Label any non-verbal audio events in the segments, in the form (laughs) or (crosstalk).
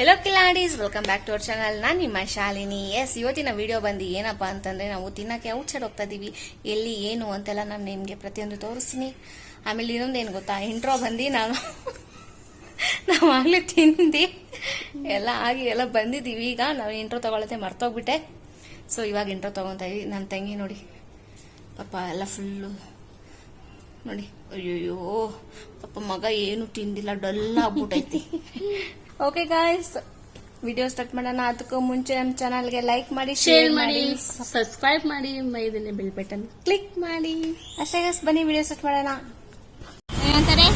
Hello ಕಿಲಾಡೀಸ್ welcome back to our channel ನಾನು ನಿಮ್ಮ Shalini. S ಇವತ್ತಿನ ವಿಡಿಯೋ ಬಂದು ಏನಪ್ಪ ಅಂತಂದ್ರೆ ನಾವು ತಿನ್ನಕ್ಕೆ ಔಟ್ ಸೈಡ್ ಹೋಗ್ತಾ ಇದೀವಿ. ಎಲ್ಲಿ, ಏನು ಅಂತೆಲ್ಲ ನಾನು ನಿಮಗೆ ಪ್ರತಿಯೊಂದು ತೋರಿಸ್ತೀನಿ. ಆಮೇಲೆ ಇನ್ನೊಂದು ಏನು ಗೊತ್ತಾ? ಇಂಟ್ರೋ ಬಂದು ನಾನು ನಾವು ಆಗಲೇ ತಿಂದು ಎಲ್ಲ ಆಗಿ ಎಲ್ಲ ಬಂದಿದ್ದೀವಿ. ಈಗ ನಾವು ಇಂಟ್ರೋ ತಗೊಳತ್ತೆ, ಮರ್ತೋಗ್ಬಿಟ್ಟೆ. ಸೊ ಇವಾಗ ಇಂಟ್ರೋ ತಗೊತಾ ಇದೀವಿ. ನನ್ನ ತಂಗಿ ನೋಡಿ. ಪಾಪ ಎಲ್ಲ ಫುಲ್ಲು ನೋಡಿ. ಅಯ್ಯಯ್ಯೋ, ಪಾಪ ಮಗ ಏನು ತಿಂದಿಲ್ಲ, ಡಲ್ ಆಗ್ಬಿಟ್ಟೈತಿ. ಓಕೆ ಗಾಯ್ಸ್ ವಿಡಿಯೋ ಸ್ಟಾರ್ಟ್ ಮಾಡೋಣ. ಅದಕ್ಕೂ ಮುಂಚೆ ನಮ್ಮ ಚಾನಲ್ಗೆ ಲೈಕ್ ಮಾಡಿ ಶೇರ್ ಮಾಡಿ ಸಬ್ಸ್ಕ್ರೈಬ್ ಮಾಡಿ ಮೈದನೆ ಬೆಲ್ ಬಟನ್ ಕ್ಲಿಕ್ ಮಾಡಿ. ಅಷ್ಟೇ ಗಾಯ್ಸ್ ಬನ್ನಿ ವಿಡಿಯೋ ಸ್ಟಾರ್ಟ್ ಮಾಡೋಣ. ಏನಂತಾರೆ?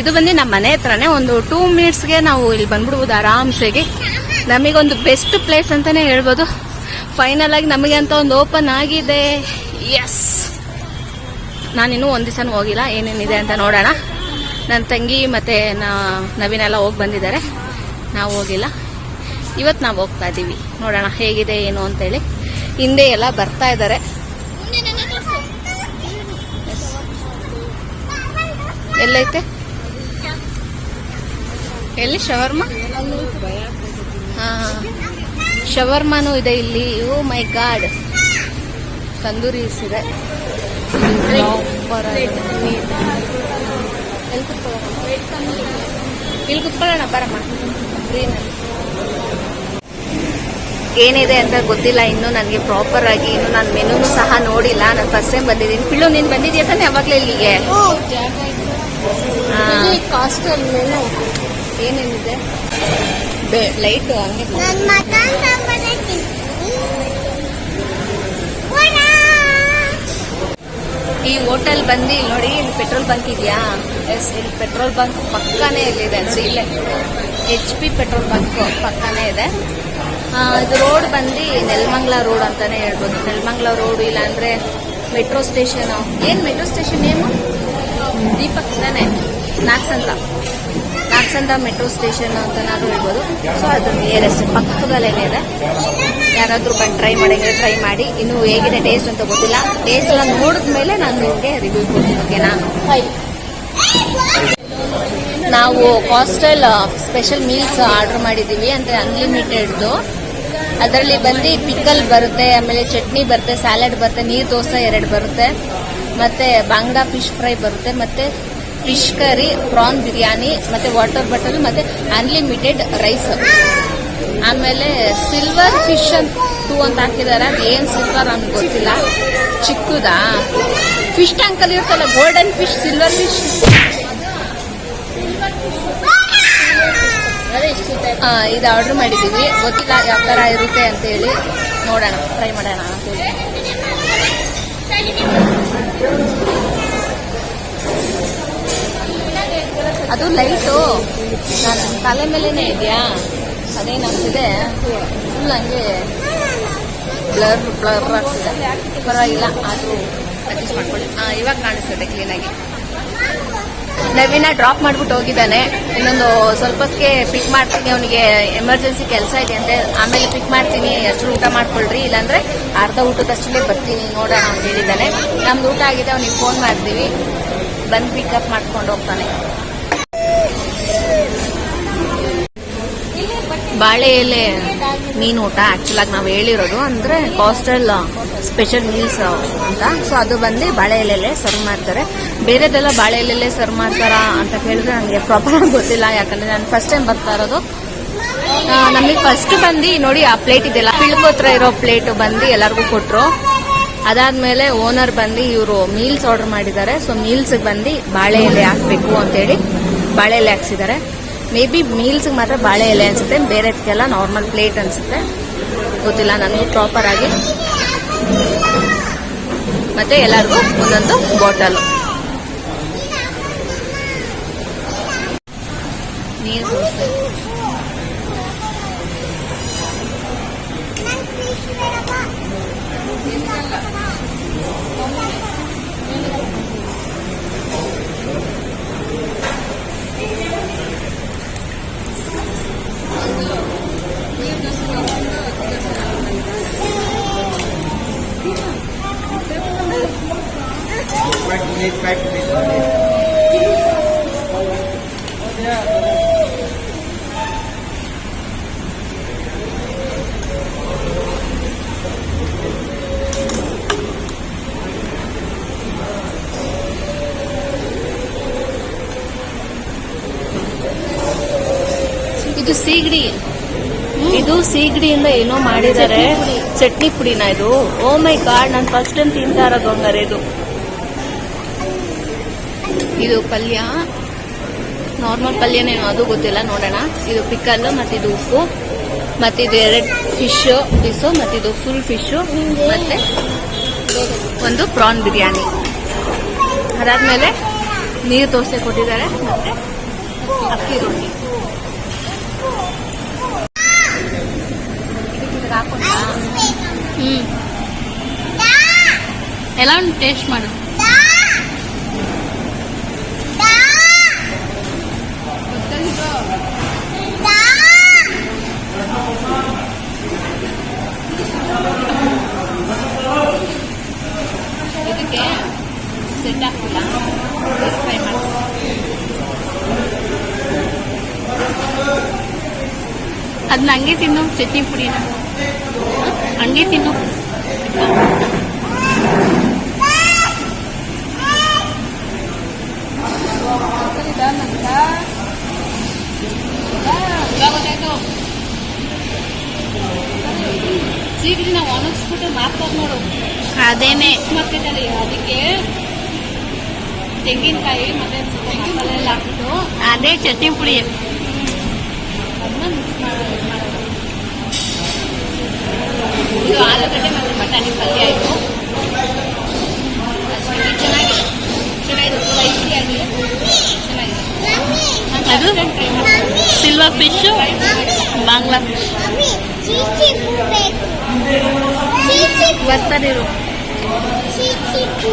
ಇದು ಬಂದು ನಮ್ಮ ಮನೆ ಹತ್ರನೇ ಒಂದು ಟೂ ಮಿನಿಟ್ಸ್ಗೆ ನಾವು ಇಲ್ಲಿ ಬಂದ್ಬಿಡ್ಬೋದು ಆರಾಮ್ಸೆಗೆ. ನಮಗೊಂದು ಬೆಸ್ಟ್ ಪ್ಲೇಸ್ ಅಂತಾನೆ ಹೇಳ್ಬೋದು. ಫೈನಲ್ ಆಗಿ ನಮಗೆ ಅಂತ ಒಂದು ಓಪನ್ ಆಗಿದೆ. ಎಸ್ ನಾನಿನ್ನೂ ಒಂದು ದಿವಸನೂ ಹೋಗಿಲ್ಲ. ಏನೇನಿದೆ ಅಂತ ನೋಡೋಣ. ನನ್ನ ತಂಗಿ ಮತ್ತೆ ನಾ- ನವೀನ್ ಎಲ್ಲ ಹೋಗಿ ಬಂದಿದ್ದಾರೆ. ನಾವು ಹೋಗಿಲ್ಲ. ಇವತ್ತು ನಾವು ಹೋಗ್ತಾ ಇದ್ದೀವಿ ನೋಡೋಣ ಹೇಗಿದೆ, ಏನು ಅಂತೇಳಿ ಹಿಂದೆ ಎಲ್ಲ ಬರ್ತಾ ಇದ್ದಾರೆ. ಎಲ್ಲೈತೆ? ಎಲ್ಲಿ ಶವರ್ಮ? ಹಾಂ, ಶವರ್ಮಾನು ಇದೆ ಇಲ್ಲಿ. ಓ ಮೈ ಗಾಡ್. ತಂದೂರೀಸ್ ಇದೆ. ಎಲ್ಲಿ ಕುತ್ಕೊಳ್ಳೋಣ? ಇಲ್ಲಿ ಕುತ್ಕೊಳ್ಳೋಣ ಬರಮ್ಮ ಏನಿದೆ ಅಂತ ಗೊತ್ತಿಲ್ಲ ಇನ್ನು ನನಗೆ ಪ್ರಾಪರ್ ಆಗಿ ಇನ್ನು ನಾನು ಮೆನು ಸಹ ನೋಡಿಲ್ಲ. ನಾನು ಫಸ್ಟ್ ಟೈಮ್ ಬಂದಿದ್ದೀನಿ. ಪಿಳ್ಳು ನೀನು ಬಂದಿದ್ಯಾ ತಾನೆ ಯಾವಾಗಲೇ ಇಲ್ಲಿಗೆ? ಹಾ. ಕಾಸ್ಟ್ ಮೆನು ಏನೇನಿದೆ? ಲೈಟ್ ಹಂಗೆ ಈ ಹೋಟೆಲ್ ಬಂದು ಇಲ್ಲಿ ನೋಡಿ, ಇಲ್ಲಿ ಪೆಟ್ರೋಲ್ ಬಂಕ್ ಇದೆಯಾ? ಎಸ್ ಇಲ್ಲಿ ಪೆಟ್ರೋಲ್ ಬಂಕ್ ಪಕ್ಕನೇ ಇಲ್ಲಿದೆ. ಅನ್ಸಿ ಇಲ್ಲೇ ಎಚ್ ಪಿ ಪೆಟ್ರೋಲ್ ಬಂಕ್ ಪಕ್ಕನೇ ಇದೆ. ಇದು ರೋಡ್ ಬಂದು ನೆಲಮಂಗ್ಲ ರೋಡ್ ಅಂತಾನೆ ಹೇಳ್ಬೋದು. ನೆಲಮಂಗ್ಲ ರೋಡ್ ಇಲ್ಲಾಂದ್ರೆ ಮೆಟ್ರೋ ಸ್ಟೇಷನ್ ಏನ್ ಮೆಟ್ರೋ ಸ್ಟೇಷನ್ ಏನು? ದೀಪಕ್ ತಾನೆ ನಾಕ್ಸಂತ ನಾಕ್ಸಂತ ಮೆಟ್ರೋ ಸ್ಟೇಷನ್ ಅಂತ ನಾನು ಹೇಳ್ಬೋದು. ಸೊ ಅದು ನಿಯರೆಸ್ಟ್ ಪಕ್ಕದಲ್ಲೇ ಇದೆ. ಯಾರಾದರೂ ಬಂದು ಟ್ರೈ ಮಾಡಿದ್ರೆ ಟ್ರೈ ಮಾಡಿ. ಇನ್ನು ಹೇಗಿದೆ ಟೇಸ್ಟ್ ಅಂತ ಗೊತ್ತಿಲ್ಲ. ಟೇಸ್ಟ್ ಎಲ್ಲ ನೋಡಿದ್ಮೇಲೆ ನಾನು ನಿಮಗೆ ರಿವ್ಯೂ ಕೊಡ್ತೀನಿ ಓಕೆನಾ ನಾವು ಹಾಸ್ಟೆಲ್ ಸ್ಪೆಷಲ್ ಮೀಲ್ಸ್ ಆರ್ಡರ್ ಮಾಡಿದ್ದೀವಿ ಅಂದರೆ ಅನ್ಲಿಮಿಟೆಡ್ದು ಅದರಲ್ಲಿ ಬಂದು ಪಿಕಲ್ ಬರುತ್ತೆ ಆಮೇಲೆ ಚಟ್ನಿ ಬರುತ್ತೆ ಸ್ಯಾಲಡ್ ಬರುತ್ತೆ ನೀರು ದೋಸೆ ಎರಡು ಬರುತ್ತೆ. ಮತ್ತೆ ಬಾಂಗ್ಡಾ ಫಿಶ್ ಫ್ರೈ ಬರುತ್ತೆ ಮತ್ತೆ ಫಿಶ್ ಕರಿ ಪ್ರಾನ್ ಬಿರಿಯಾನಿ, ಮತ್ತೆ ವಾಟರ್ ಬಾಟಲ್ ಮತ್ತೆ ಅನ್ಲಿಮಿಟೆಡ್ ರೈಸ್ ಆಮೇಲೆ ಸಿಲ್ವರ್ ಫಿಶ್ ಅಂತ ಟೂ ಅಂತ ಹಾಕಿದಾರೆ. ಏನ್ ಸಿಲ್ವರ್ ಅಂತ ಗೊತ್ತಿಲ್ಲ. ಚಿಕ್ಕದಾ? ಫಿಶ್ ಟ್ಯಾಂಕ್ ಅಲ್ಲಿ ಇರುತ್ತಲ್ಲ ಗೋಲ್ಡನ್ ಫಿಶ್ ಸಿಲ್ವರ್ ಫಿಶ್ ಇದು ಆರ್ಡರ್ ಮಾಡಿದೀವಿ. ಗೊತ್ತಿಲ್ಲ ಯಾವ ತರ ಇರುತ್ತೆ ಅಂತ ಹೇಳಿ ನೋಡೋಣ ಟ್ರೈ ಮಾಡೋಣ ಅಂತ ಅದು ಲೈಟು. ನಾನು ತಲೆ ಮೇಲೇನೆ ಇದೆಯಾ? ಅದೇನಾಗ್ತಿದೆ ಫುಲ್ ಹಂಗೆ ಬ್ಲರ್ ಬ್ಲರ್ ಆಗ್ತಿದೆ. ಪರವಾಗಿಲ್ಲ ಅದು ಅಡ್ಜಸ್ಟ್ ಮಾಡ್ಕೊಳ್ಳಿ. ಇವಾಗ ಕಾಣಿಸ್ತದೆ ಕ್ಲೀನಾಗಿ ನವೀನ ಡ್ರಾಪ್ ಮಾಡ್ಬಿಟ್ಟು ಹೋಗಿದ್ದಾನೆ. ಇನ್ನೊಂದು ಸ್ವಲ್ಪ ಹೊತ್ತಿಗೆ ಪಿಕ್ ಮಾಡ್ತೀನಿ, ಅವನಿಗೆ ಎಮರ್ಜೆನ್ಸಿ ಕೆಲಸ ಇದೆ ಅಂತ. ಆಮೇಲೆ ಪಿಕ್ ಮಾಡ್ತೀನಿ ಅಷ್ಟು ಊಟ ಮಾಡ್ಕೊಳ್ರಿ. ಇಲ್ಲಾಂದ್ರೆ ಅರ್ಧ ಊಟದಷ್ಟೇ ಬರ್ತೀನಿ, ನೋಡೋಣ ಅಂತ ಹೇಳಿದ್ದಾನೆ. ನಮ್ದು ಊಟ ಆಗಿದೆ, ಅವನಿಗೆ ಫೋನ್ ಮಾಡ್ತೀವಿ. ಬಂದು ಪಿಕಪ್ ಮಾಡ್ಕೊಂಡು ಹೋಗ್ತಾನೆ. ಬಾಳೆ ಎಲೆ ಮೀನು ಊಟ ಆಕ್ಚುಲ್ ಆಗಿ ನಾವು ಹೇಳಿರೋದು. ಅಂದ್ರೆ ಕಾಸ್ಟಲ್ ಸ್ಪೆಷಲ್ ಮೀಲ್ಸ್ ಅಂತ. ಸೊ ಅದು ಬಂದು ಬಾಳೆ ಎಲೆಲೆ ಸರ್ವ್ ಮಾಡ್ತಾರೆ. ಬೇರೆದೆಲ್ಲ ಬಾಳೆ ಎಲೆಲೆ ಸರ್ವ್ ಮಾಡ್ತಾರಾ ಅಂತ ಕೇಳಿದ್ರೆ ನನಗೆ ಪ್ರಾಪರ್ ಗೊತ್ತಿಲ್ಲ. ಯಾಕಂದ್ರೆ ನಾನು ಫಸ್ಟ್ ಟೈಮ್ ಬರ್ತಾ ಇರೋದು. ನಮಗೆ ಫಸ್ಟ್ ಬಂದು ನೋಡಿ ಆ ಪ್ಲೇಟ್ ಇದೆಲ್ಲ. ಪಿಳ್ಕೋತ್ರ ಇರೋ ಪ್ಲೇಟ್ ಬಂದು ಎಲ್ಲರಿಗೂ ಕೊಟ್ಟರು ಅದಾದ್ಮೇಲೆ ಓನರ್ ಬಂದು ಇವರು ಮೀಲ್ಸ್ ಆರ್ಡರ್ ಮಾಡಿದ್ದಾರೆ. ಸೊ ಮೀಲ್ಸ್ ಬಂದು ಬಾಳೆ ಎಲೆ ಹಾಕ್ಬೇಕು ಅಂತೇಳಿ ಬಾಳೆ ಎಲೆ ಹಾಕ್ಸಿದ್ದಾರೆ. ಮೇ ಬಿ ಮೀಲ್ಸ್ ಮಾತ್ರ ಬಾಳೆ ಎಲೆ ಅನ್ಸುತ್ತೆ. ಬೇರೆದಕ್ಕೆಲ್ಲ ನಾರ್ಮಲ್ ಪ್ಲೇಟ್ ಅನ್ಸುತ್ತೆ. ಗೊತ್ತಿಲ್ಲ ನನಗೂ ಪ್ರಾಪರ್ ಆಗಿ ಮತ್ತೆ ಎಲ್ಲರಿಗೂ ಒಂದೊಂದು ಬಾಟಲ್ ನೀರು minutes, five ಇದು ಸೀಗಡಿ. ಇದು ಸೀಗಡಿಯಿಂದ ಏನೋ ಮಾಡಿದ್ದಾರೆ. ಚಟ್ನಿ ಪುಡಿನ ಇದು? ಓ ಮೈ ಗಾಡ್ ನಾನು ಫಸ್ಟ್ ಟೈಮ್ ತಿಂತಾ ಇರೋದು ಹಂಗಾರೆ ಇದು. ಇದು ಪಲ್ಯ. ನಾರ್ಮಲ್ ಪಲ್ಯನೇನು ಅದು ಗೊತ್ತಿಲ್ಲ, ನೋಡೋಣ. ಇದು ಪಿಕಲ್ ಮತ್ತೆ ಇದು ಉಪ್ಪು, ಮತ್ತೆ ಇದು ಎರಡು ಫಿಶ್ ಪೀಸು ಮತ್ತೆ ಇದು ಫುಲ್ ಫಿಶ್ ಮತ್ತೆ ಒಂದು ಪ್ರಾನ್ ಬಿರಿಯಾನಿ ಅದಾದ್ಮೇಲೆ ನೀರು ದೋಸೆ ಕೊಟ್ಟಿದ್ದಾರೆ, ಮತ್ತೆ ಅಕ್ಕಿ ರೊಟ್ಟಿ? ಹ್ಮ್. ಎಲ್ಲ ಟೇಸ್ಟ್ ಮಾಡು. ಇದಕ್ಕೆ ಸೆಟ್ ಹಾಕಿಲ್ಲ ಅದನ್ನ ಹಂಗೆ ತಿನ್ನು ಚಟ್ನಿ ಪುಡಿನ. ಹಂಗೆ ತಿನ್ನು. ಅದೇನೆ. ಮಾರ್ಕೆಟ್ ಅಲ್ಲಿ ಅದಕ್ಕೆ ತೆಂಗಿನಕಾಯಿ ಮತ್ತೆ ಸ್ವಲ್ಪ ಮಸಾಲೆ ಎಲ್ಲ ಹಾಕ್ಬಿಟ್ಟು ಅದೇ ಚಟ್ನಿ ಪುಡಿ. ಅದನ್ನ ಮಿಕ್ಸ್ ಮಾಡೋದು. ಇದು ಆಲೂಗಡ್ಡೆ ಮತ್ತೆ ಬಟಾಣಿ ಪಲ್ಯ ಆಯಿತು ಚೆನ್ನಾಗಿ ಚೆನ್ನಾಗಿದೆ. ಸ್ಪೈಸಿ ಆಗಿ ಚೆನ್ನಾಗಿದೆ. ಅದು ಸಿಲ್ವರ್ ಫಿಶ್ ಬಾಂಗ್ಲಾ ಫಿಶ್ ಬರ್ತಾರೆ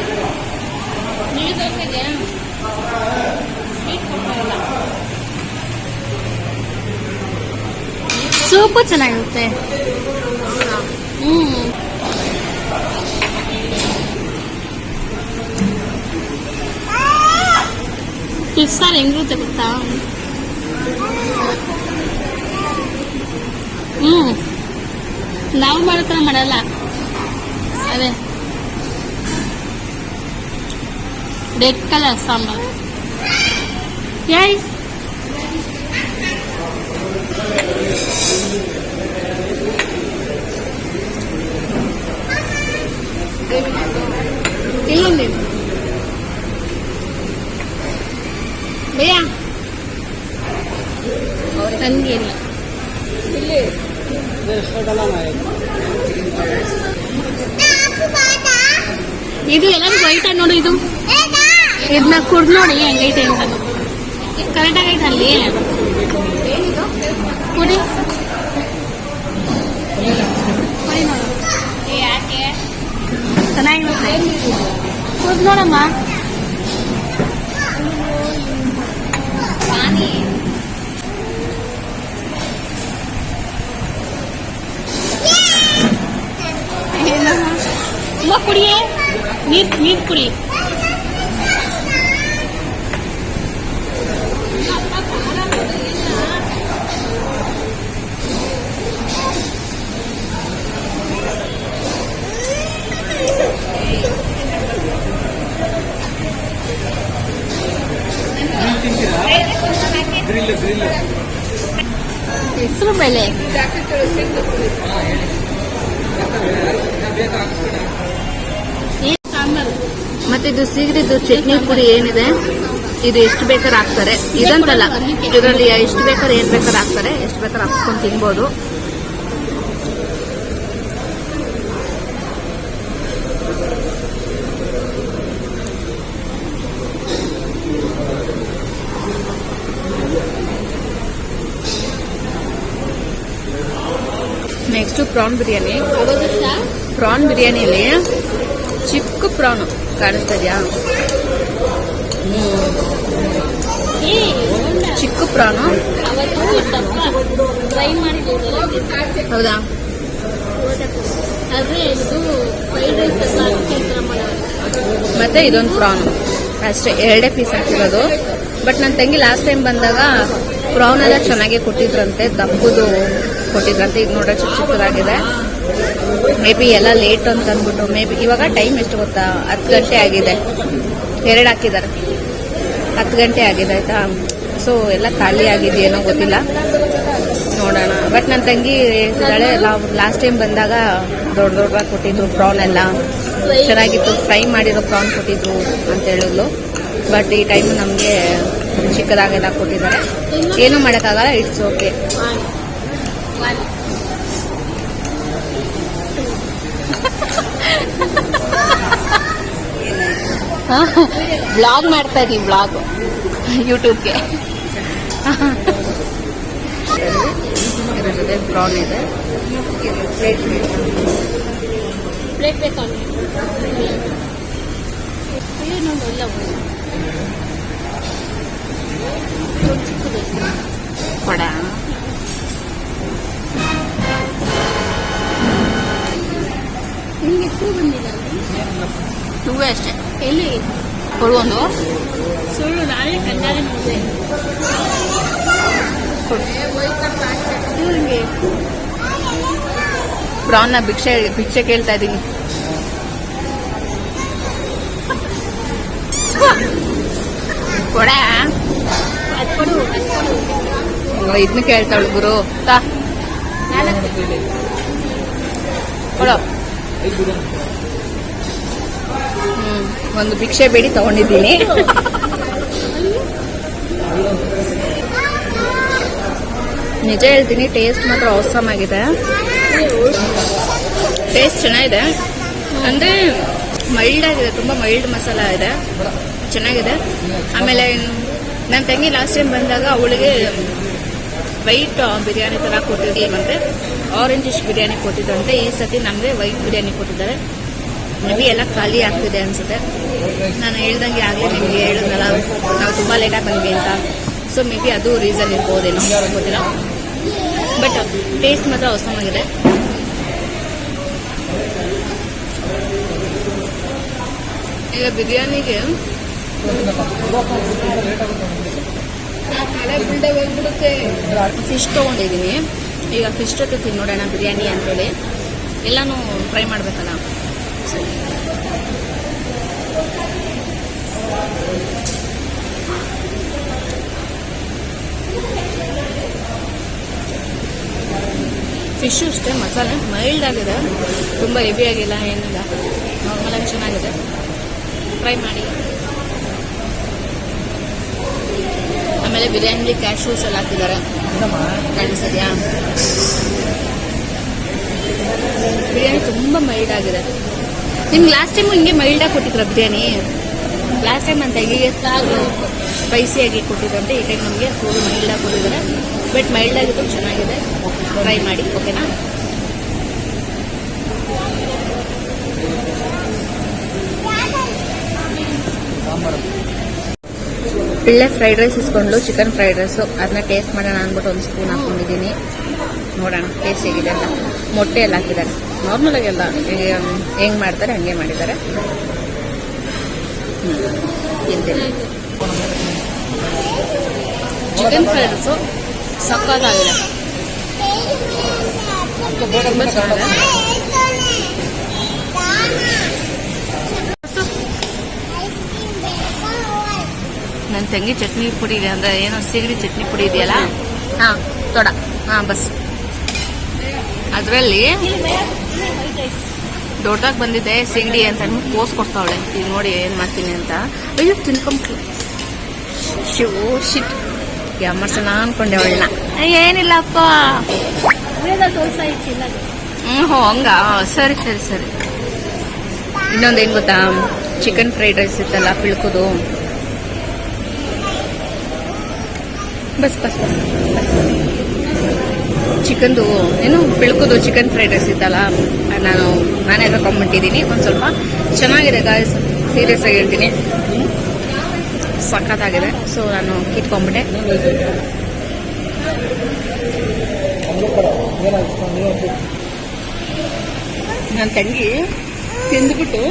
ಇರು ನೀರು ದೋಸೆಗೆ ಸ್ವೀಟ್ ಕೊಡ್ತಾ ಇಲ್ಲ ಸೂಪು ಚೆನ್ನಾಗಿರುತ್ತೆ. ಹ್ಮ್. ಫಿಶ್ ಸಾರು ಹೆಂಗಿರುತ್ತೆ ಗೊತ್ತಾ ಹ್ಮ್ ನಾವು ಮಾಡೋ ಥರ ಮಾಡಲ್ಲ ಅದೇ ರೆಡ್ ಕಲರ್ ಸಾಂಬಾರ್ ಯಾಯ್ ಇಲ್ಲೊಂದು ತಂಗೇರಿ ಇಲ್ಲಿ ಇದು ಎಲ್ಲರೂ ವೈಟ್ ನೋಡು ಇದು? ಇದನ್ನ ಕುಡ್ದು ನೋಡಿ, ಹೆಂಗೈತೆ ಅಂತ. ಕರೆಕ್ಟ್ ಆಗೈತೆ ಅಲ್ಲಿ. ಕುಡಿ. ಕುಡಿ ನೋಡು. ಚೆನ್ನಾಗಿರುತ್ತೆ. ಕುಡ್ದು ನೋಡಮ್ಮ ಪಾನಿ ಅಮ್ಮ ಕುಡಿಯೇ ನೀರ್ ನೀರ್ ಕುಡಿ ಹೆಸರು ಬೆಳೆ ಏನ್ ಸಾಂಬಾರು ಮತ್ತೆ ಇದು ಸೀಗಡಿದು ಚಟ್ನಿ ಪುಡಿ ಏನಿದೆ ಇದು ಎಷ್ಟು ಬೇಕಾದ್ರೆ ಹಾಕ್ತಾರೆ. ಇದಂತಲ್ಲ ಇದರಲ್ಲಿ ಎಷ್ಟು ಬೇಕಾದ್ರೆ ಏನ್ ಬೇಕಾದ್ರೆ ಹಾಕ್ತಾರೆ ಎಷ್ಟು ಬೇಕಾದ್ರೆ ಹಾಕ್ಸ್ಕೊಂಡು ತಿನ್ಬೋದು. ನೆಕ್ಸ್ಟ್ ಪ್ರಾನ್ ಬಿರಿಯಾನಿ ಪ್ರಾನ್ ಬಿರಿಯಾನಿಯಲ್ಲಿ ಪ್ರಾನ್ ಇದೆಯಾ ಚಿಕ್ಕ ಪ್ರಾನು ಹೌದಾ? ಮತ್ತೆ ಇದೊಂದು ಪ್ರಾನ್ ಅಷ್ಟೇ, ಎರಡೇ ಪೀಸ್ ಹಾಕಿರೋದು. ಬಟ್ ನನ್ನ ತಂಗಿ ಲಾಸ್ಟ್ ಟೈಮ್ ಬಂದಾಗ ಪ್ರಾನ್ ಎಲ್ಲ ಚೆನ್ನಾಗಿ ಕೊಟ್ಟಿದ್ರಂತೆ, ದಪ್ಪದು ಕೊಟ್ಟಿದ್ರಂತೆ. ಈಗ ನೋಡ್ರೆ, ಚಿಕ್ಕ ಚಿಕ್ಕದಾಗಿದೆ. ಮೇ ಬಿ ಎಲ್ಲ ಲೇಟ್ ಅಂತ ಅಂದ್ಬಿಟ್ಟು ಮೇ ಬಿ ಇವಾಗ ಟೈಮ್ ಎಷ್ಟು ಗೊತ್ತಾ? ಹತ್ತು ಗಂಟೆ ಆಗಿದೆ. ಎರಡು ಹಾಕಿದ್ದಾರೆ. ಹತ್ತು ಗಂಟೆ ಆಗಿದೆ ಆಯಿತಾ? ಸೊ ಎಲ್ಲ ಖಾಲಿ ಆಗಿದೆಯೇನೋ ಗೊತ್ತಿಲ್ಲ. ನೋಡೋಣ. ಬಟ್ ನನ್ನ ತಂಗಿ ಹೇಳ್ತಿದ್ದಾಳೆ ಲಾಸ್ಟ್ ಟೈಮ್ ಬಂದಾಗ ದೊಡ್ಡ ದೊಡ್ಡವಾಗಿ ಕೊಟ್ಟಿದ್ರು ಪ್ರಾನ್ ಎಲ್ಲ. ಚೆನ್ನಾಗಿತ್ತು. ಫ್ರೈ ಮಾಡಿರೋ ಪ್ರಾನ್ ಕೊಟ್ಟಿದ್ರು ಅಂತ ಹೇಳಿದ್ಲು. ಬಟ್ ಈ ಟೈಮ್ ನಮಗೆ ಚಿಕ್ಕದಾಗೆಲ್ಲ ಕೊಟ್ಟಿದ್ದಾರೆ. ಏನೂ ಮಾಡೋಕ್ಕಾಗಲ್ಲ ಇಟ್ಸ್ ಓಕೆ ಮಾಡಿ ಮಾಡಿ ಬ್ಲಾಗ್ ಮಾಡ್ತಾ ಇದೀವಿ ಬ್ಲಾಗ್ ಯೂಟ್ಯೂಬ್ಗೆ ಇದ್ರ ಜೊತೆ ಪ್ರಾನ್ ಇದೆ. ಪ್ಲೇಟ್ ಪ್ಲೇಟ್ ಬೇಕಾ. ಇನ್ನೊಂದು ಎಲ್ಲ ಚಿಕ್ಕದು ಕೊಡ. ನಿಮ್ಗೆ ಎಷ್ಟು ಬಂದಿಲ್ಲ ಅಷ್ಟೇ. ಎಲ್ಲಿ? ಕೊಡುವೊಂದು ಸುಳ್ಳು ನಾನೇ ಕಣ್ಣಾರೆ ಮುಂದೆ. ಇವ್ರಿಗೆ ಪ್ರಾನ್ನ ಭಿಕ್ಷೆ ಭಿಕ್ಷೆ ಕೇಳ್ತಾ ಇದ್ದೀನಿ. ಕೊಡ. ಇದನ್ನ ಕೇಳ್ತಾಳು ಗುರು. ತಾ. ಕೊಡು. ಒಂದು ಭಿಕ್ಷೆ ಬೇಡಿ ತಗೊಂಡಿದ್ದೀನಿ. ನಿಜ ಹೇಳ್ತೀನಿ ಟೇಸ್ಟ್ ಮಾತ್ರ ಅವಸಮ್ ಆಗಿದೆ. ಟೇಸ್ಟ್ ಚೆನ್ನಾಗಿದೆ. ಅಂದ್ರೆ ಮೈಲ್ಡ್ ಆಗಿದೆ, ತುಂಬಾ ಮೈಲ್ಡ್ ಮಸಾಲ ಇದೆ. ಚೆನ್ನಾಗಿದೆ. ಆಮೇಲೆ ನನ್ನ ತಂಗಿ ಲಾಸ್ಟ್ ಟೈಮ್ ಬಂದಾಗ ಅವಳಿಗೆ ವೈಟ್ ಬಿರಿಯಾನಿ ತರ ಕೊಟ್ಟಿದ್ದೀನಿ ಮತ್ತೆ. ಆರೆಂಜಿಶ್ ಬಿರಿಯಾನಿ ಕೊಟ್ಟಿದ್ದಂತೆ ಈ ಸತಿ ನಮಗೆ ವೈಟ್ ಬಿರಿಯಾನಿ ಕೊಟ್ಟಿದ್ದಾರೆ. ಮೇ ಬಿ ಎಲ್ಲ ಖಾಲಿ ಆಗ್ತಿದೆ ಅನ್ಸುತ್ತೆ. ನಾನು ಹೇಳ್ದಂಗೆ ಆಗಲೇ, ನಿಮಗೆ ಹೇಳಿದ್ನಲ್ಲ, ನಾವು ತುಂಬ ಲೇಟಾಗಿ ಬಂದ್ವಿ ಅಂತ. ಸೊ ಮೇ ಬಿ ಅದು ರೀಸನ್ ಇರ್ಬೋದೇನೋ, ಗೊತ್ತಿಲ್ಲ. ಬಟ್ ಟೇಸ್ಟ್ ಮಾತ್ರ ಅವಸಮಾಗಿದೆ ಈಗ ಬಿರಿಯಾನಿಗೆ ಫಿಶ್ ತೊಗೊಂಡಿದ್ದೀನಿ. ಈಗ ಫಿಶ್ ಜೊತೆ ನೋಡೋಣ ಬಿರಿಯಾನಿ ಅಂತೇಳಿ. ಎಲ್ಲಾನು ಟ್ರೈ ಮಾಡಬೇಕಲ್ಲ. ಫಿಶು ಅಷ್ಟೇ, ಮಸಾಲೆ ಮೈಲ್ಡ್ ಆಗಿದೆ. ತುಂಬ ಹೆವಿ ಆಗಿಲ್ಲ, ಏನಿಲ್ಲ. ನಾರ್ಮಲ್ ಆಗಿ ಚೆನ್ನಾಗಿದೆ. ಟ್ರೈ ಮಾಡಿ. ಆಮೇಲೆ ಬಿರಿಯಾನಿ ಕ್ಯಾಶ್ಯೂಸ್ ಎಲ್ಲ ಹಾಕಿದ್ದಾರೆ. ಕಾಣಿಸಿದ್ಯಾ ಬಿರಿಯಾನಿ ತುಂಬ ಮೈಲ್ಡ್ ಆಗಿದೆ. ನಿಮ್ಗೆ ಲಾಸ್ಟ್ ಟೈಮ್ ಹಿಂಗೆ ಮೈಲ್ಡಾಗಿ ಕೊಟ್ಟಿದ್ರ ಬಿರಿಯಾನಿ? ಲಾಸ್ಟ್ ಟೈಮ್ ಅಂತ ಹೀಗೆ ಸ್ಪೈಸಿಯಾಗಿ ಕೊಟ್ಟಿದ್ರಂತೆ ಈ ಟೈಮ್ ನಮಗೆ ಫುಲ್ ಮೈಲ್ಡಾಗಿ ಕೊಟ್ಟಿದ್ದಾರೆ. ಬಟ್ ಮೈಲ್ಡ್ ಆಗಿದ್ದು ಚೆನ್ನಾಗಿದೆ. ಟ್ರೈ ಮಾಡಿ ಓಕೆನಾ ಪಿಳ್ಳೆ ಫ್ರೈಡ್ ರೈಸ್ ಇಸ್ಕೊಂಡು ಚಿಕನ್ ಫ್ರೈಡ್ ರೈಸು ಅದನ್ನ ಟೇಸ್ಟ್ ಮಾಡೋಣ ಅಂದ್ಬಿಟ್ಟು ಒಂದು ಸ್ಪೂನ್ ಹಾಕೊಂಡಿದ್ದೀನಿ. ನೋಡೋಣ ಟೇಸ್ಟ್ ಹೇಗಿದೆ ಅಂತ. ಮೊಟ್ಟೆ ಎಲ್ಲ ಹಾಕಿದ್ದಾರೆ. ನಾರ್ಮಲ್ ಆಗೆಲ್ಲ ಹೆಂಗ್ ಮಾಡ್ತಾರೆ ಹಂಗೆ ಮಾಡಿದ್ದಾರೆ. ತಿಂತೀನಿ. ಚಿಕನ್ ಫ್ರೈಡ್ ರೈಸು ಸಕ್ಕತ್ತಾಗಿದೆ. ತುಂಬ ಚೆನ್ನಾಗಿದೆ ನನ್ನ ತಂಗಿ ಚಟ್ನಿ ಪುಡಿ ಇದೆ ಅಂದ್ರೆ ಏನೋ ಸಿಗಡಿ ಚಟ್ನಿ ಪುಡಿ ಇದೆಯಲ್ಲ? ಹಾ, ತೊಡ. ಹಾ, ಬಸ್. ಅದರಲ್ಲಿ ದೊಡ್ಡದಾಗಿ ಬಂದಿದೆ ಸಿಗಡಿ ಅಂತ ಪೋಸ್ ಕೊಡ್ತಾವಳೆ. ಈಗ ನೋಡಿ ಏನ್ ಮಾಡ್ತೀನಿ ಅಂತ. ಅಯ್ಯೋ ತಿನ್ಕೊಂಬಿಟ್ಟು ಶಿವ್ ಶಿಟ್ ಅಮ್ಮರ್ಸನ ಅನ್ಕೊಂಡೆ ಅವಳನ್ನ. ಏನಿಲ್ಲಪ್ಪ ಹ್ಮ್, ಹೋ, ಹಂಗ. ಸರಿ ಸರಿ ಸರಿ. ಇನ್ನೊಂದು ಏನು ಗೊತ್ತಾ? ಚಿಕನ್ ಫ್ರೈಡ್ ರೈಸ್ ಇತ್ತಲ್ಲ, ಪಿಳ್ಕೋದು. ಬಸ್ ಬಸ್ ಬಸ್ ಚಿಕನ್ದು, ಏನು ಬೆಳ್ಕೋದು ಚಿಕನ್ ಫ್ರೈಡ್ ರೈಸ್ ಇತ್ತಲ್ಲ, ನಾನು ನಾನೇ ತಗೊಂಡ್ಬಿಟ್ಟಿದ್ದೀನಿ. ಒಂದು ಸ್ವಲ್ಪ ಚೆನ್ನಾಗಿದೆ ಗಾಯ್ಸ್ ಸೀರಿಯಸ್ ಆಗಿ ಹೇಳ್ತೀನಿ. ಸಖತ್ತಾಗಿದೆ. ಸೊ ನಾನು ಕಿತ್ಕೊಂಡ್ಬಿಟ್ಟೆ. ನನ್ನ ತಂಗಿ ತಿಂದ್ಬಿಟ್ಟು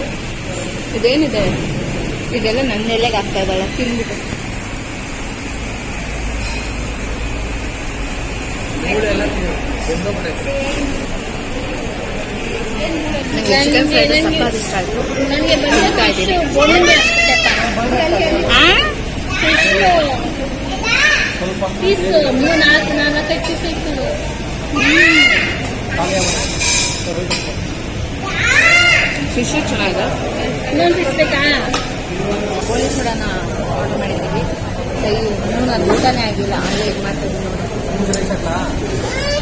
ಇದೇನಿದೆ? ಇದೆಲ್ಲ ನನ್ನ ಆಗ್ತಾ ಇದ್ದಾಳೆ. ತಿಂದ್ಬಿಟ್ಟು ನಂಗೆ ಚಿಕನ್ ಫ್ರೈ ಸಖತ್ ಇಷ್ಟ ಆಯ್ತು ನನಗೆ ತಿಂತಾ ಇದ್ದೀನಿ. ಬೋನಂಗೆ ಪೀಸ್ ಫಿಶ್ ಚೆನ್ನಾಗಿದೆ ಇನ್ನೊಂದು ಪೀಸ್ ಆರ್ಡರ್ ಮಾಡಿದ್ದೀವಿ ಇನ್ನೂ ನಾನು ಊಟನೇ ಆಗಿಲ್ಲ ಹಂಗೆ ಇದು ಮಾಡ್ತಿದ್ದೀನಿ ನೋಡಿ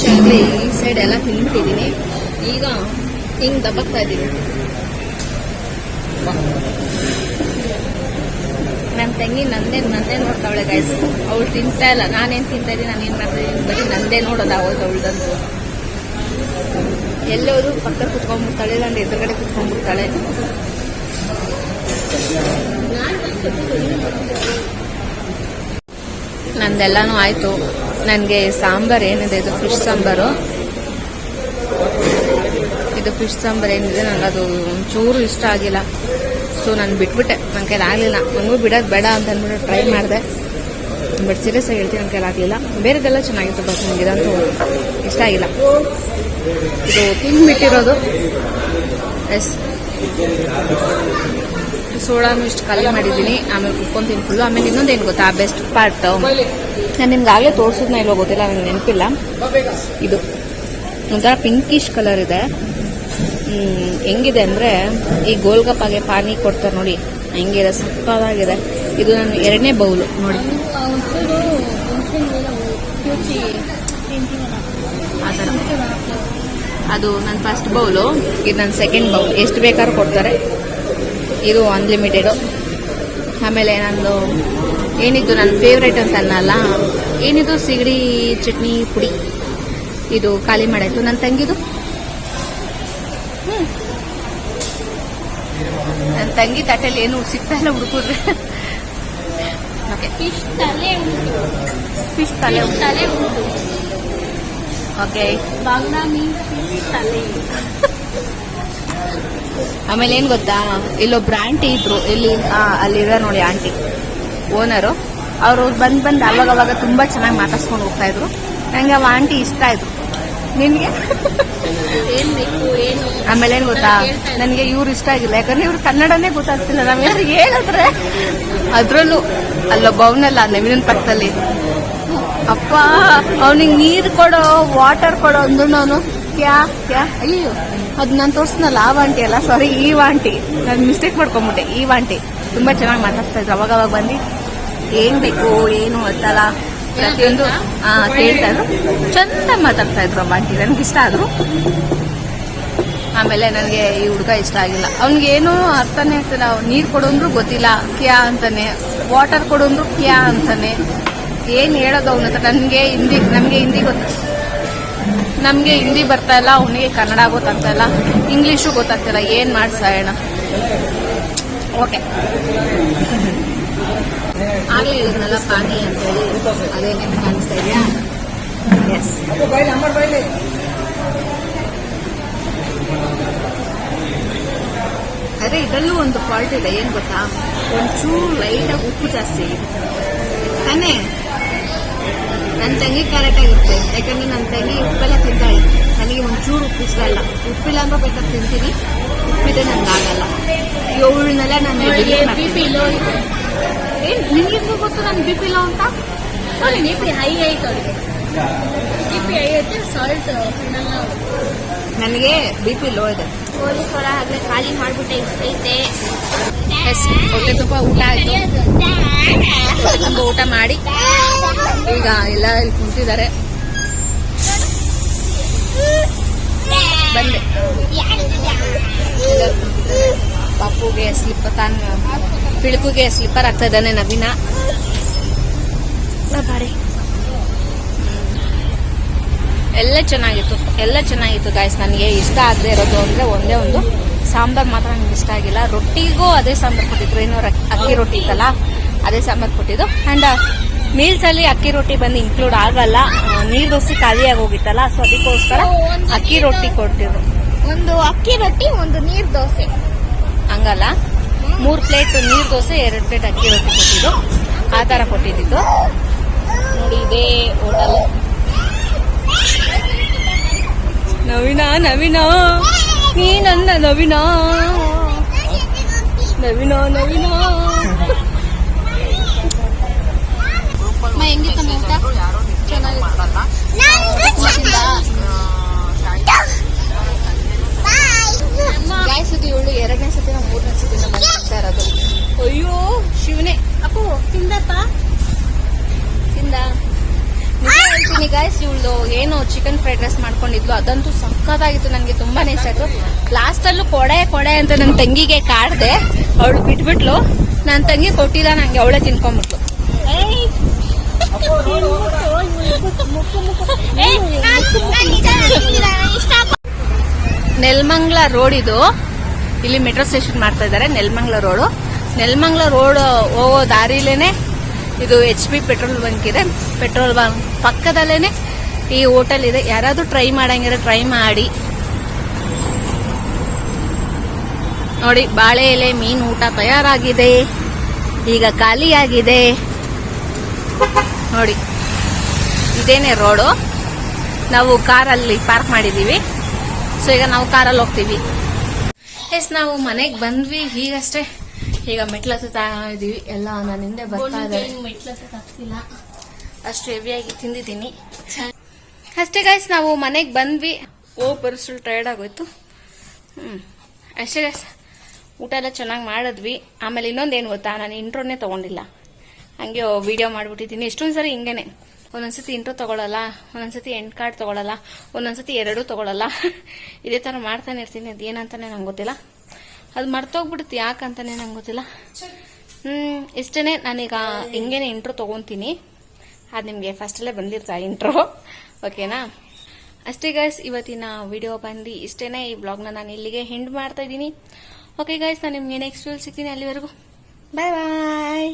ಶಾಲೆ ಈ ಸೈಡ್ ಎಲ್ಲ ತಿಂದ್ಬಿಟ್ಟಿದ್ದೀನಿ ಈಗ ಹಿಂಗೆ ದಬ್ಬಕ್ತಾ ಇದ್ದೀನಿ. ನನ್ನ ತಂಗಿ ನಂದೇ ನಂದೇ ನೋಡ್ತಾವಳೆ ಗೈಸ್ ಅವಳು ತಿಂತಾ ಇಲ್ಲ. ನಾನೇನ್ ತಿಂತಾ ಇದ್ದೀನಿ, ನಾನೇನು ಮಾಡ್ತಾ ಇದ್ದೀನಿ, ಬರೀ ನಂದೇ ನೋಡೋದು ಅವಾಗ ಅವಳ್ದಂತೂ. ಎಲ್ಲೋದು ಪಕ್ಕದಲ್ಲಿ ಕುತ್ಕೊಂಡ್ಬಿಡ್ತಾಳೆ ನಾನು ಎದುರುಗಡೆ ಕುತ್ಕೊಂಡ್ಬಿಡ್ತಾಳೆ. ನಂದೆಲ್ಲಾನು ಆಯ್ತು. ನನಗೆ ಸಾಂಬಾರ್ ಏನಿದೆ, ಇದು ಫಿಶ್ ಸಾಂಬಾರು. ಇದು ಫಿಶ್ ಸಾಂಬಾರ್ ಏನಿದೆ ನನಗೆ ಅದು ಒಂಚೂರು ಇಷ್ಟ ಆಗಿಲ್ಲ. ಸೊ ನಾನು ಬಿಟ್ಬಿಟ್ಟೆ. ನನ್ನ ಕೈಲಿ ಆಗಲಿಲ್ಲ. ನನಗೂ ಬಿಡೋದು ಬೇಡ ಅಂತ ಅಂದ್ಬಿಟ್ಟು ಟ್ರೈ ಮಾಡಿದೆ. ಬಟ್ ಸೀರಿಯಸ್ ಆಗಿ ಹೇಳ್ತೀನಿ ನನ್ನ ಆಗಲಿಲ್ಲ ಬೇರೆದೆಲ್ಲ ಚೆನ್ನಾಗಿತ್ತು ಬಸ್ ನನಗೆ ಇದಂತೂ ಇಷ್ಟ ಆಗಿಲ್ಲ ಇದು ತಿಂದ್ಬಿಟ್ಟಿರೋದು ಎಸ್ ಸೋಡಾನು ಇಷ್ಟು ಖಾಲಿ ಮಾಡಿದ್ದೀನಿ ಆಮೇಲೆ ಕುತ್ಕೊಂತೀನಿ ಫುಲ್ಲು ಆಮೇಲೆ ಇನ್ನೊಂದು ಏನು ಗೊತ್ತಾ ಬೆಸ್ಟ್ ಪಾರ್ಟ್ ನಾನು ನಿಮ್ಗೆ ಆಗಲೇ ತೋರಿಸಿದ್ನ ಇಲ್ಲೋ ಗೊತ್ತಿಲ್ಲ ನನಗೆ ನೆನಪಿಲ್ಲ ಇದು ಒಂಥರ ಪಿಂಕಿಶ್ ಕಲರ್ ಇದೆ ಹೆಂಗಿದೆ ಅಂದರೆ ಈ ಗೋಲ್ಗಪ್ಪಾಗೆ ಪಾನಿ ಕೊಡ್ತಾರೆ ನೋಡಿ ಹೆಂಗಿದೆ ಸಕ್ಕದಾಗಿದೆ ಇದು ನನ್ನ ಎರಡನೇ ಬೌಲು, ನೋಡಿ. ಆ ಅದು ನನ್ನ ಫಸ್ಟ್ ಬೌಲು, ಇದು ನನ್ನ ಸೆಕೆಂಡ್ ಬೌಲ್. ಎಷ್ಟು ಬೇಕಾದ್ರೂ ಕೊಡ್ತಾರೆ. ಇದು ಅನ್ಲಿಮಿಟೆಡು ಆಮೇಲೆ ನಂದು ಏನಿದ್ದು ನನ್ನ ಫೇವ್ರೇಟ್ ಅಂತ ಅನ್ನಲ್ಲ ಏನಿದು ಸಿಗಡಿ ಚಟ್ನಿ ಪುಡಿ. ಇದು ಖಾಲಿ ಮಾಡಾಯಿತು. ನನ್ನ ತಂಗಿದು? ನನ್ನ ತಂಗಿ ತಟ್ಟೆಯಲ್ಲಿ ಏನು ಸಿಗ್ತಾ ಇಲ್ಲ ಹುಡುಗರು. ಓಕೆ ಫಿಶ್ ತಲೆ ಫಿಶ್ ತಲೆ ಫಿಶ್ ತಲೆ ಉಂಟು. ಓಕೆ ಬಾಂಗ್ಲಾ ಮೀನ್ಸ್ ಫಿಶ್ ತಲೆ ಆಮೇಲೆ ಏನ್ ಗೊತ್ತಾ? ಇಲ್ಲೊಬ್ರು ಆಂಟಿ ಇದ್ರು. ಇಲ್ಲಿ ಅಲ್ಲಿರೋ ನೋಡಿ ಆಂಟಿ ಓನರು ಅವರು ಬಂದ್ ಬಂದ್ ಅವಾಗ ಅವಾಗ ತುಂಬಾ ಚೆನ್ನಾಗಿ ಮಾತಾಡ್ಸ್ಕೊಂಡು ಹೋಗ್ತಾ ಇದ್ರು. ನಂಗೆ ಅವ ಆಂಟಿ ಇಷ್ಟ ಆಯ್ತು. ನಿನ್ಗೆ? ಆಮೇಲೆ ಏನ್ ಗೊತ್ತಾ? ನನಗೆ ಇವ್ರು ಇಷ್ಟ ಆಗಿಲ್ಲ. ಯಾಕಂದ್ರೆ ಇವ್ರು ಕನ್ನಡನೇ ಗೊತ್ತಾಗ್ತಿಲ್ಲ. ನಾವೇನಾದ್ರು ಹೇಳಿದ್ರೆ ಅದ್ರಲ್ಲೂ ಅಲ್ಲೊಬ್ಬ ಅವನಲ್ಲ ನವೀನನ್ ಪಕ್ಕದಲ್ಲಿ. ಅಪ್ಪ ಅವನಿಗೆ ನೀರು ಕೊಡೋ ವಾಟರ್ ಕೊಡೋ ಅಂದ್ರು ಅವನು ಕ್ಯಾ ಕ್ಯಾ? ಅಯ್ಯೋ ಅದು ನಾನು ತೋರಿಸ್ನಲ್ಲ ಆ ವಾಂಟಿ ಅಲ್ಲ ಸಾರಿ ಈ ವಾಂಟಿ. ನಾನು ಮಿಸ್ಟೇಕ್ ಮಾಡ್ಕೊಂಬಿಟ್ಟೆ ಈ ವಾಂಟಿ. ತುಂಬಾ ಚೆನ್ನಾಗಿ ಮಾತಾಡ್ತಾ ಇದ್ರು. ಅವಾಗ ಅವಾಗ ಬಂದು ಏನ್ ಬೇಕು ಏನು ಅಂತಲ್ಲ. ಪ್ರತಿಯೊಂದು ಕೇಳ್ತಾ ಇದ್ರು ಚಂದ ಮಾತಾಡ್ತಾ ಇದ್ರು ಆಂಟಿ ನನ್ಗೆ ಇಷ್ಟ ಆದ್ರು. ಆಮೇಲೆ ನನಗೆ ಈ ಹುಡುಗ ಇಷ್ಟ ಆಗಿಲ್ಲ. ಅವ್ನಿಗೆ ಏನೂ ಅರ್ಥನೇ ಆಗ್ತಿಲ್ಲ. ನೀರು ಕೊಡೋಂದ್ರು ಗೊತ್ತಿಲ್ಲ. ಕ್ಯಾ ಅಂತಾನೆ. ವಾಟರ್ ಕೊಡೋಂದ್ರು ಕ್ಯಾ ಅಂತಾನೆ. ಏನ್ ಹೇಳೋದು ಅವನ ಹತ್ರ? ನನಗೆ ಹಿಂದಿ, ನಮಗೆ ಹಿಂದಿ ಗೊತ್ತ? ನಮಗೆ ಹಿಂದಿ ಬರ್ತಾ ಇಲ್ಲ. ಅವನಿಗೆ ಕನ್ನಡ ಗೊತ್ತಾಗ್ತಾ ಇಲ್ಲ. ಇಂಗ್ಲೀಷು ಗೊತ್ತಾಗ್ತಿಲ್ಲ. ಏನ್ ಮಾಡ್ಸೋಣ ಓಕೆ. ಆಗ್ಲೇ ಹೇಳಿದ್ನಲ್ಲ ಪಾನಿ ಅಂತ ಹೇಳಿ ಅದೇನೇ ಕಾಣಿಸ್ತಾ ಇದೆಯಾ? ಎಸ್ ಅದೇ ಇದರಲ್ಲೂ ಒಂದು ಫಾಲ್ಟ್ ಇದೆ ಏನ್ ಗೊತ್ತಾ? ಒಂಚೂರು ಲೈಟಾಗಿ ಉಪ್ಪು ಜಾಸ್ತಿ ತಾನೆ? ನನ್ನ ತಂಗಿ ಕರೆಕ್ಟ್ ಆಗಿರುತ್ತೆ. ಯಾಕಂದ್ರೆ ನನ್ನ ತಂಗಿ ಉಪ್ಪೆಲ್ಲ ತಿಂತಾಳೆ. ನನಗೆ ಒಂಚೂರು ಉಪ್ಪು ಇಷ್ಟ ಇಲ್ಲ. ಉಪ್ಪಿಲ್ಲ ಅಂದ್ರೆ ಬೇಕಾದ್ರೆ ತಿಂತೀನಿ. ಉಪ್ಪಿದೆ ನನ್ಗೆ ಆಗಲ್ಲ. ಇವಳನ್ನೆಲ್ಲ ನಾನು ಏನ್ ನಿನ್ಗೆ ಗೊತ್ತು ನನ್ ಬಿ ಪಿ ಇಲ್ಲ ಅಂತ? ಅವಳಿಗೆ ಬಿ ಪಿ ಹೈ ಆಯ್ತು ಅವಳಿಗೆ ಬಿ ಪಿ ಹೈ ಐತೆ ಸಾಲ್ಟ್ ತಿನ್ನಲ್ಲ ನನಗೆ ಬಿ ಪಿ ಲೋ ಇದೆ. ಪೊಲೀಸ್ ಹೊರ ಹಾಗೆ ಖಾಲಿ ಮಾಡ್ಬಿಟ್ಟೆ ಇಷ್ಟೈತೆ ಎಸ್ ಹೊಟ್ಟೆ ತುಂಬ ಊಟ ಆಯ್ತು. ಹೊಟ್ಟೆ ತುಂಬ ಊಟ ಮಾಡಿ. ಈಗ ಎಲ್ಲ ಇಲ್ಲಿ ಕುಂತಿದ್ದಾರೆ. ಬಂದೆ. ಪಾಪುಗೆ ಸ್ಲಿಪ್ಪರ್ ತಾನು ಪಿಳುಕುಗೆ ಸ್ಲಿಪ್ಪರ್ ಆಗ್ತಾ ಇದ್ದಾನೆ ನವೀನ ಎಲ್ಲ ಚೆನ್ನಾಗಿತ್ತು ಎಲ್ಲ ಚೆನ್ನಾಗಿತ್ತು ಗಾಯ್ಸ್ ನನಗೆ ಇಷ್ಟ ಆಗದೆ ಇರೋದು ಅಂದ್ರೆ ಒಂದೇ ಒಂದು ಸಾಂಬಾರ್ ಮಾತ್ರ ನನಗೆ ಇಷ್ಟ ಆಗಿಲ್ಲ. ರೊಟ್ಟಿಗೂ ಅದೇ ಸಾಂಬಾರ್ ಕೊಟ್ಟಿದ್ರು. ಏನೋ ಅಕ್ಕಿ ರೊಟ್ಟಿ ಇತ್ತಲ್ಲ ಅದೇ ಸಾಂಬಾರ್ ಕೊಟ್ಟಿದ್ದು. ಅಂಡ್ ಮೀಲ್ಸ್ ಅಲ್ಲಿ ಅಕ್ಕಿ ರೊಟ್ಟಿ ಬಂದು ಇನ್ಕ್ಲೂಡ್ ಆಗಲ್ಲ. ನೀರು ನೀರ್ ದೋಸೆ ಖಾಲಿಯಾಗಿ ಹೋಗಿತ್ತಲ್ಲ ಸೊ ಅದಕ್ಕೋಸ್ಕರ ಅಕ್ಕಿ ರೊಟ್ಟಿ ಕೊಟ್ಟಿದ್ರು. ಒಂದು ಅಕ್ಕಿ ರೊಟ್ಟಿ ಒಂದು ನೀರ್ ದೋಸೆ. ಹಂಗಲ್ಲ. ಮೂರು ಪ್ಲೇಟ್ ನೀರು ದೋಸೆ, ಎರಡು ಪ್ಲೇಟ್ ಅಕ್ಕಿ ರೊಟ್ಟಿ ಕೊಟ್ಟಿದ್ದು. ಆ ಥರ ಕೊಟ್ಟಿದ್ದು. ನೋಡಿ ಇದೇ ಹೋಟೆಲ್ ನವೀನ ನವೀನ, ನೀ ನನ್ನ ನವೀನ. ನವೀನ ನವೀನ. ಹೆಂಗಿತ್ತ ಚೆನ್ನಾಗಿ ಇದು ಇವಳು ಎರಡನೇ ಸತಿ ನಾವು ಮೂರನೇ ಸತಿ ನಾವು ಬರ್ತಾ ಇರೋದು. ಅಯ್ಯೋ ಶಿವನೇ. ಅಪ್ಪು ತಿಂದಪ್ಪ? ತಿಂದ? ನಿಜ ಹೇಳ್ತೀನಿ ಗಾಯ್ಸ್ ಇವಳು ಏನು ಚಿಕನ್ ಫ್ರೈಡ್ ರೈಸ್ ಮಾಡ್ಕೊಂಡಿದ್ಲು ಅದಂತೂ ಸಕ್ಕತ್ತಾಗಿತ್ತು ನನಗೆ ತುಂಬಾನೇ ಇಷ್ಟ ಆಯ್ತು. ಲಾಸ್ಟಲ್ಲೂ ಕೊಡೆ ಕೊಡೆ ಅಂತ ನನ್ನ ತಂಗಿಗೆ ಕಾಡ್ದೆ. ಅವಳು ಬಿಟ್ಬಿಟ್ಲು. ನನ್ನ ತಂಗಿ ಕೊಟ್ಟಿಲ್ಲ ನಂಗೆ ಅವಳೇ ತಿನ್ಕೊಂಡ್ಬಿಟ್ಲು. ನೆಲ್ಮಂಗ್ಲ ರೋಡ್ ಇದು. ಇಲ್ಲಿ ಮೆಟ್ರೋ ಸ್ಟೇಷನ್ ಮಾಡ್ತಾ ಇದ್ದಾರೆ, ನೆಲ್ಮಂಗ್ಲ ರೋಡು. ನೆಲ್ಮಂಗ್ಲ ರೋಡ್ ಹೋಗೋ ದಾರಿಲೇನೆ ಇದು ಎಚ್ ಪಿ ಪೆಟ್ರೋಲ್ ಬಂಕ್ ಇದೆ. ಪೆಟ್ರೋಲ್ ಬಂಕ್ ಪಕ್ಕದಲ್ಲೇನೆ ಈ ಹೋಟೆಲ್ ಇದೆ. ಯಾರಾದ್ರೂ ಟ್ರೈ ಮಾಡಂಗಿದ್ರೆ ಟ್ರೈ ಮಾಡಿ. ನೋಡಿ, ಬಾಳೆ ಎಲೆ, ಮೀನು ಊಟ ತಯಾರಾಗಿದೆ. ಈಗ ಖಾಲಿಯಾಗಿದೆ. ನೋಡಿ, ಇದೇನೆ ರೋಡು. ನಾವು ಕಾರಲ್ಲಿ ಪಾರ್ಕ್ ಮಾಡಿದೀವಿ ಸೊ ಈಗ ನಾವು ಕಾರಲ್ಲಿ ಹೋಗ್ತೀವಿ. ಎಸ್ ನಾವು ಮನೆಗೆ ಬಂದ್ವಿ. ಈಗಷ್ಟೇ ಈಗ ಮೆಟ್ಲು ತಾಯಿದೀವಿ ಇದೀವಿ. ಎಲ್ಲ ನನ್ನ ಹಿಂದೆ ಬರ್ತಾ ಇದ್ದಾರೆ ಅಷ್ಟು ಹೆವಿಯಾಗಿ ತಿಂದಿದ್ದೀನಿ. ಅಷ್ಟೇ ಗಾಯ್ಸ್ ನಾವು ಮನೆಗೆ ಬಂದ್ವಿ. ಓ ಪರಿಸ್ಥಿತಿ ಟೈರ್ಡ್ ಆಗೋಯ್ತು. ಹ್ಮ್. ಅಷ್ಟೇ ಗಾಯ್ಸ್ ಊಟ ಎಲ್ಲ ಚೆನ್ನಾಗಿ ಮಾಡಿದ್ವಿ. ಆಮೇಲೆ ಇನ್ನೊಂದೇನು ಗೊತ್ತಾ? ನಾನು ಇಂಟ್ರೋನೇ ತಗೊಂಡಿಲ್ಲ. ಹಂಗೆ ವಿಡಿಯೋ ಮಾಡಿಬಿಟ್ಟಿದ್ದೀನಿ. ಎಷ್ಟೊಂದು ಸರಿ ಹಿಂಗೇನೆ. ಒಂದೊಂದ್ಸತಿ ಇಂಟ್ರೋ ತಗೊಳಲ್ಲ, ಒಂದೊಂದ್ಸತಿ ಎಂಡ್ ಕಾರ್ಡ್ ತಗೊಳಲ್ಲ, ಒಂದೊಂದ್ಸತಿ ಎರಡೂ ತಗೊಳಲ್ಲ. (laughs) ಇದೇ ಥರ ಮಾಡ್ತಾನೆ ಇರ್ತೀನಿ. ಅದು ಏನಂತಾನೆ ನಂಗೆ ಗೊತ್ತಿಲ್ಲ. ಅದು ಮರ್ತೋಗ್ಬಿಡುತ್ತೆ ಯಾಕಂತಾನೆ ನಂಗೆ ಗೊತ್ತಿಲ್ಲ. ಹ್ಮ್ ಇಷ್ಟೇ ನಾನೀಗ ಹಿಂಗೇನೆ ಇಂಟ್ರೋ ತಗೊಂತೀನಿ. ಅದು ನಿಮಗೆ ಫಸ್ಟಲ್ಲೇ ಬಂದಿರ್ತಾ ಇಂಟ್ರೋ ಓಕೆನಾ ಅಷ್ಟೇ ಗೈಸ್ ಇವತ್ತಿನ ವಿಡಿಯೋ ಬಂದು ಇಷ್ಟೇನೆ. ಈ ಬ್ಲಾಗ್ನ ನಾನು ಇಲ್ಲಿಗೆ ಹೆಂಡ್ ಮಾಡ್ತಾ ಇದ್ದೀನಿ. ಓಕೆ ಗೈಸ್ ನಾನು ನಿಮಗೆ ನೆಕ್ಸ್ಟ್ ವಿಲ್ ಸಿಗ್ತೀನಿ ಅಲ್ಲಿವರೆಗೂ. ಬಾಯ್ ಬಾಯ್